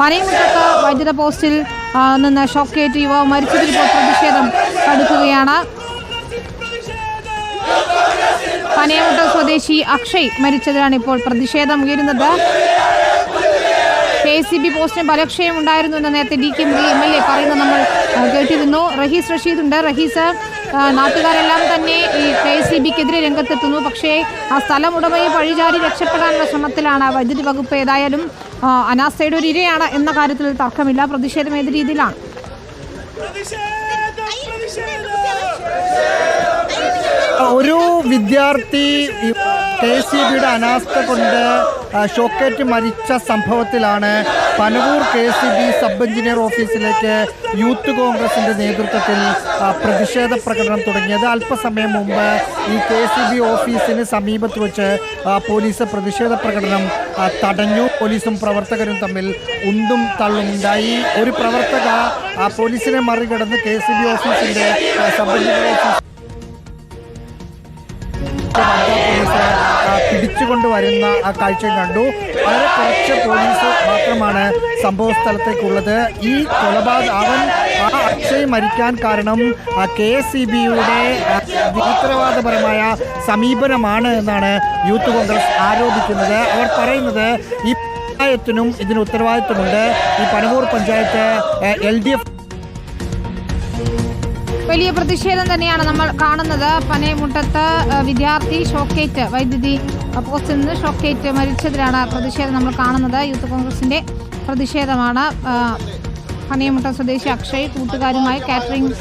പനയമുട്ടത്ത് വൈദ്യുത പോസ്റ്റിൽ നിന്ന് ഷോക്കേറ്റ് യുവാവ് മരിച്ചതിൽ ഇപ്പോൾ പ്രതിഷേധം കടുക്കുകയാണ് പനയമുട്ട സ്വദേശി അക്ഷയ് മരിച്ചതിലാണ് ഇപ്പോൾ പ്രതിഷേധം ഉയരുന്നത്. കെ സി ബി പോസ്റ്റിന് ബലക്ഷയം ഉണ്ടായിരുന്നു എന്ന് നേരത്തെ D K Murali M L A പറയുന്നത് നമ്മൾ കേട്ടിരുന്നു. റഹീസ് റഷീദ് ഉണ്ട്. റഹീസ് നാട്ടുകാരെല്ലാം തന്നെ ഈ കെ എസ് സി ബിക്കെതിരെ രംഗത്തെത്തുന്നു. പക്ഷേ ആ സ്ഥലം ഉടമയെ പഴിചാരി രക്ഷപ്പെടാനുള്ള ശ്രമത്തിലാണ് വൈദ്യുതി വകുപ്പ് ഏതായാലും അനാസ്ഥയുടെ ഒരു ഇരയാണ് എന്ന കാര്യത്തിൽ തർക്കമില്ല. പ്രതിഷേധം ഏത് രീതിയിലാണ്? ഒരു വിദ്യാർത്ഥി കെ സി ബിയുടെ അനാസ്ഥ കൊണ്ട് ഷോക്കേറ്റ് മരിച്ച സംഭവത്തിലാണ് Panavoor K C B sub engineer ഓഫീസിലേക്ക് യൂത്ത് കോൺഗ്രസിന്റെ നേതൃത്വത്തിൽ പ്രതിഷേധ പ്രകടനം തുടങ്ങിയത്. അല്പസമയം മുമ്പ് ഈ കെ സി ബി ഓഫീസിന് സമീപത്ത് വെച്ച് പോലീസ് പ്രതിഷേധ പ്രകടനം തടഞ്ഞു. പോലീസും പ്രവർത്തകരും തമ്മിൽ ഉന്തും തള്ളും ഉണ്ടായി. ഒരു പ്രവർത്തക പോലീസിനെ മറികടന്ന് കെ സി ബി ഓഫീസിന്റെ സബ് എഞ്ചിനീയർ ഓഫീസ് പിടിച്ചുകൊണ്ട് വരുന്ന ആ കാഴ്ചയും കണ്ടു. വളരെ കുറച്ച് പോലീസ് മാത്രമാണ് സംഭവ സ്ഥലത്തേക്കുള്ളത് ഈ കൊലപാതക അവൻ ആ അക്ഷയ് മരിക്കാൻ കാരണം കെ എസ് സി ബിയുടെ സമീപനമാണ് എന്നാണ് യൂത്ത് കോൺഗ്രസ് ആരോപിക്കുന്നത്. അവർ പറയുന്നത് ഈ പഞ്ചായത്തിനും ഇതിന് ഉത്തരവാദിത്വമുണ്ട്. ഈ Panavoor panchayat L D F വലിയ പ്രതിഷേധം തന്നെയാണ് നമ്മൾ കാണുന്നത്. പനയമുട്ടത്ത് വിദ്യാർത്ഥി ഷോക്കേറ്റ് വൈദ്യുതി പോസ്റ്റിൽ നിന്ന് ഷോക്കേറ്റ് മരിച്ചതിലാണ് പ്രതിഷേധം നമ്മൾ കാണുന്നത്. യൂത്ത് കോൺഗ്രസിന്റെ പ്രതിഷേധമാണ്. പനയമുട്ട സ്വദേശി അക്ഷയ് കൂട്ടുകാരുമായി കാറ്ററിംഗ്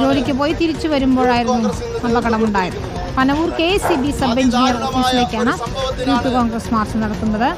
ജോലിക്ക് പോയി തിരിച്ചു വരുമ്പോഴായിരുന്നു അപകടമുണ്ടായത്. Panavoor K C B sub engineer ഓഫീസിലേക്കാണ് youth Congress march നടത്തുന്നത്.